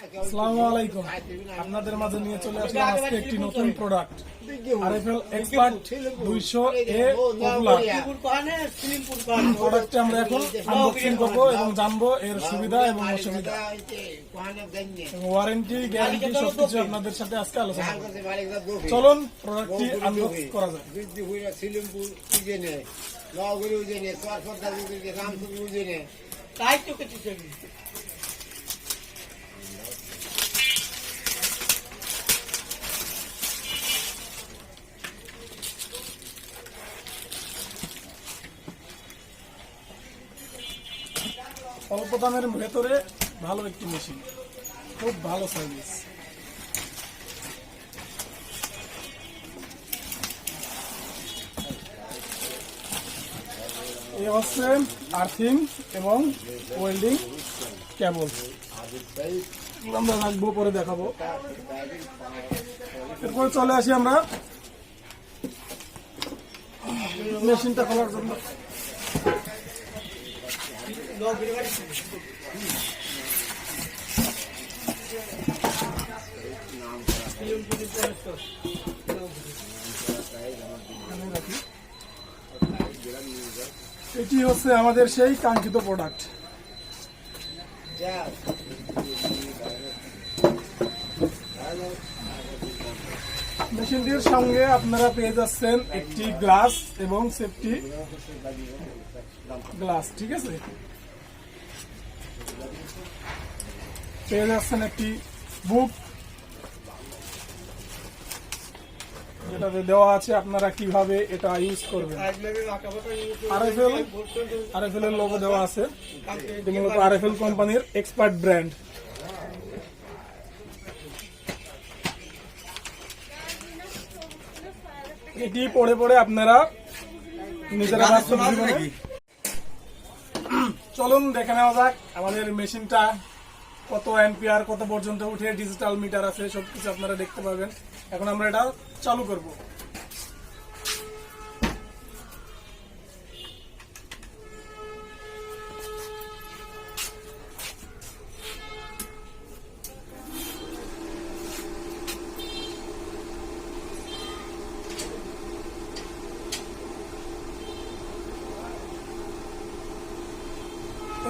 আসসালামু আলাইকুম। আপনাদের মাঝে নিয়ে চলে আসলাম আজকে একটি নতুন প্রোডাক্ট আরএফএল এক্সপার্ট দুইশো এ পপুলার প্রোডাক্টটি আমরা এখন আনবক্সিং করব এবং জানব এর সুবিধা এবং অসুবিধা। ওয়ারেন্টি গ্যারান্টি সবকিছু আপনাদের সাথে আজকে আলোচনা চলুন প্রোডাক্টটি আনবক্স করা যায় সিলিমপুর নগরী উজেনে চরফরদা রামপুর উজেনে তাই তো কিছু অল্প দামের ভেতরে ভালো একটি মেশিন খুব ভালো সার্ভিস এই হচ্ছে আর্থিং এবং ওয়েল্ডিং কেবল আমরা রাখব, পরে দেখাবো। এরপরে চলে আসি আমরা মেশিনটা খোলার জন্য। এটি হচ্ছে আমাদের সেই কাঙ্ক্ষিত প্রোডাক্ট মেশিনটির সঙ্গে আপনারা পেয়ে যাচ্ছেন একটি গ্লাস এবং সেফটি গ্লাস, ঠিক আছে? পেয়ে যাচ্ছেন একটি বুক যেটাতে দেওয়া আছে, আপনারা কীভাবে এটা ইউজ করবেন? আরএফএল আরএফএল এর লোগো দেওয়া আছে। এটি মূলত আরএফএল কোম্পানির এক্সপার্ট ব্র্যান্ড এটি পড়ে পড়ে আপনারা নিজেরা বাস্তব চলুন দেখে নেওয়া যাক আমাদের মেশিনটা কত এনপিআর, কত পর্যন্ত উঠে ডিজিটাল মিটার আছে, সবকিছু আপনারা দেখতে পাবেন। এখন আমরা এটা চালু করব।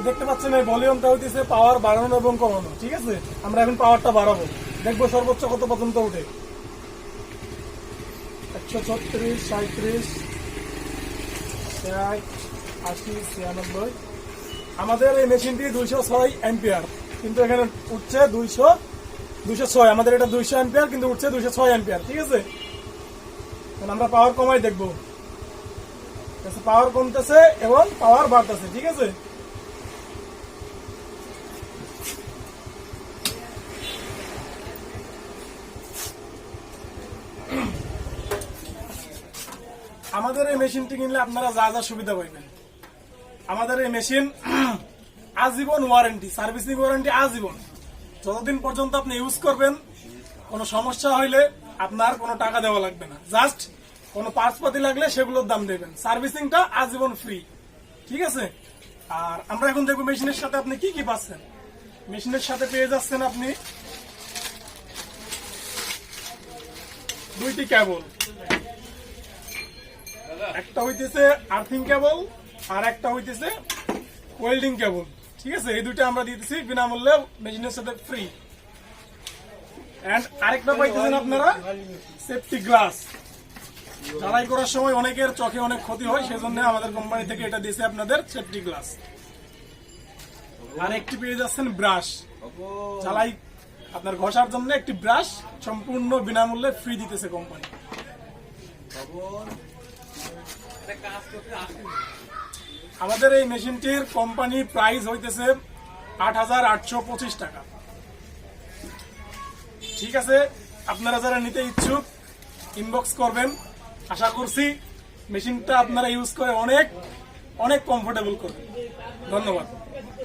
দেখতে পাচ্ছেন এই ভলিউমটা হইতেছে পাওয়ার বাড়ানো এবং কমানো, ঠিক আছে? আমরা এখন পাওয়ারটা বাড়াবো। দেখব সর্বোচ্চ কত পর্যন্ত উঠে। একশো ছত্রিশ সাঁত্রিশ আশি, ছিয়ানব্বই। আমাদের এই মেশিনটি দুইশো ছয় অ্যাম্পিয়ার কিন্তু এখানে উঠছে দুইশো দুইশো ছয়। আমাদের এটা দুইশো অ্যাম্পিয়ার কিন্তু উঠছে দুইশো ছয় অ্যাম্পিয়ার ঠিক আছে? আমরা পাওয়ার কমাই দেখব। পাওয়ার কমতেছে এবং পাওয়ার বাড়তেছে, ঠিক আছে? আমাদের এই মেশিনটি কিনলে আপনারা যা যা সুবিধা পাইবেন। আমাদের এই মেশিন আজীবন ওয়ারেন্টি, সার্ভিসিং ওয়ারেন্টি আজীবন। যতদিন পর্যন্ত আপনি ইউজ করবেন, কোনো সমস্যা হইলে আপনার কোনো টাকা দেওয়া লাগবে না। জাস্ট কোনো পার্টসপাতি লাগলে সেগুলোর দাম দেবেন। সার্ভিসিংটা আজীবন ফ্রি। ঠিক আছে? আর আমরা এখন দেখব মেশিনের সাথে আপনি কি কি পাচ্ছেন। মেশিনের সাথে পেয়ে যাচ্ছেন আপনি দুইটি কেবল। একটা হইতেছে আর্থিং কেবল আর একটা হইতেছে ওয়েল্ডিং কেবল ঠিক আছে? এই দুইটা আমরা দিতেছি, বিনামূল্যে মেশিনের সাথে ফ্রি আরেকটা পাইতেছেন আপনারা সেফটি গ্লাস জ্বালাই করার সময় অনেকের চোখে অনেক ক্ষতি হয়, সেজন্য আমাদের কোম্পানি থেকে এটা দিয়েছে আপনাদের সেফটি গ্লাস আর একটি পেয়ে যাচ্ছেন ব্রাশ জ্বালাই আপনার ঘষার জন্য একটি ব্রাশ সম্পূর্ণ বিনামূল্যে ফ্রি দিতেছে কোম্পানি আমাদের এই মেশিনটির কোম্পানি প্রাইস হইতেছে আট হাজার আটশো পঁচিশ টাকা। ঠিক আছে, আপনারা যারা নিতে ইচ্ছুক ইনবক্স করবেন। আশা করছি মেশিনটা আপনারা ইউজ করে অনেক অনেক কমফোর্টেবল করবেন। ধন্যবাদ।